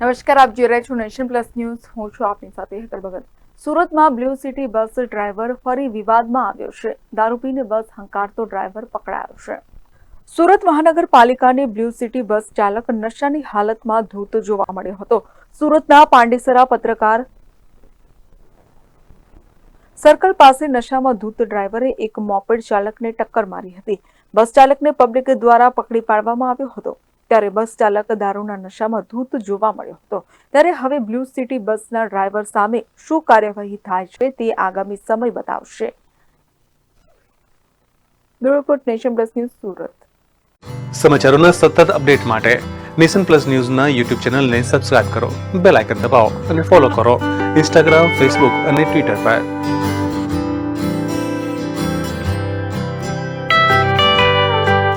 નમસ્કાર, આપ જોઈ રહ્યા છો નેશન પ્લસ ન્યૂઝ. હું છું આપની સાથે હેતલ ભગત. સુરતમાં બ્લુ સિટી બસ ડ્રાઈવર ફરી વિવાદમાં આવ્યો છે. દારૂ પીને બસ હંકારતો ડ્રાઈવર પકડાયો છે. સુરત મહાનગરપાલિકાની બ્લુ સિટી બસ ચાલક નશાની હાલતમાં ધૂત જોવા મળ્યો હતો. સુરતના પાંડેસરા પત્રકાર સર્કલ પાસે નશામાં ધૂત ડ્રાઈવરે એક મોપેડ ચાલકને ટક્કર મારી હતી. બસ ચાલકને પબ્લિક દ્વારા પકડી પાડવામાં આવ્યો હતો. ત્યારે બસ ચાલક દારૂના નશામાં ધૂત જોવા મળ્યો હતો. ત્યારે હવે બ્લુ સિટી બસના ડ્રાઈવર સામે શું કાર્યવાહી થાય છે તે આગામી સમય બતાવશે. Bureau nation plus news Surat. સમાચારોના સતત અપડેટ માટે નેશન પ્લસ ન્યૂઝના યુટ્યુબ ચેનલને સબસ્ક્રાઇબ કરો, બેલ આઇકન દબાવો અને ફોલો કરો. ઇન્સ્ટાગ્રામ, ફેસબુક અને ટ્વિટર પર.